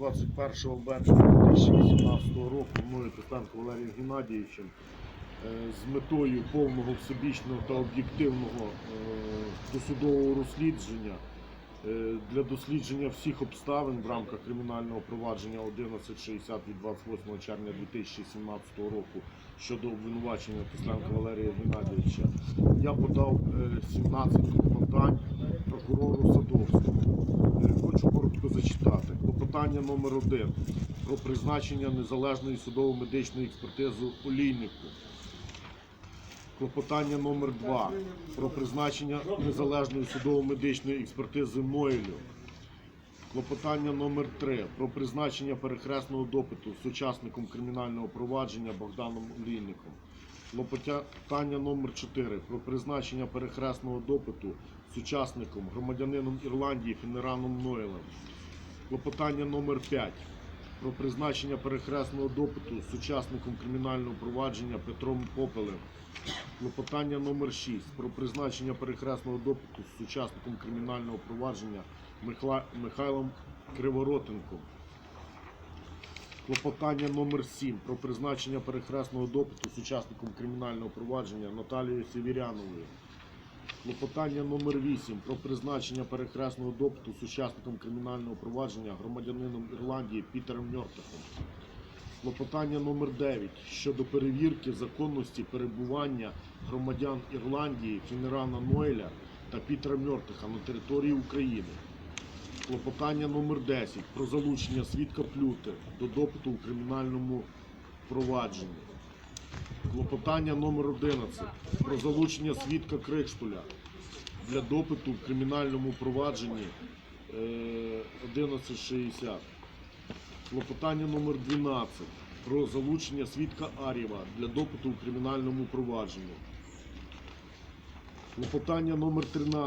21 березня 2018 року мною Костенко Валерієм Геннадійовичем е, з метою повного всебічного та об'єктивного е, досудового розслідження е, для дослідження всіх обставин в рамках кримінального провадження 1160 від 28 червня 2017 року щодо обвинувачення Костенка Валерія Геннадійовича. Я подав е, 17 клопотань прокурору Клопотання номер один про призначення незалежної судово-медичної експертизи олійнику. Клопотання номер 2 про призначення незалежної судово-медичної експертизи Мойлю. Клопотання номер 3 про призначення перехресного допиту з учасником кримінального провадження Богданом Олійником. Клопотання номер 4 про призначення перехресного допиту з учасником громадянином Ірландії Фенераном Нойлем. Клопотання номер 5 про призначення перехресного допиту з учасником кримінального провадження Петром Попелем. Клопотання номер 6 про призначення перехресного допиту з учасником кримінального провадження Михайлом Криворотенком. Клопотання номер 7 про призначення перехресного допиту з учасником кримінального провадження Наталією Севіряновою. Клопотання номер 8 про призначення перехресного допиту з учасником кримінального провадження громадянином Ірландії Пітером Ньортахом. Клопотання номер 9 щодо перевірки законності перебування громадян Ірландії Фінерана Нойля та Пітера Мьортиха на території України. Клопотання номер 10 про залучення свідка Плюти до допиту у кримінальному провадженні. Клопотання номер 11 про залучення свідка Крикштуля для допиту в кримінальному провадженні е, 1160. Клопотання номер 12 про залучення свідка Арєва для допиту у кримінальному провадженні. Клопотання номер 13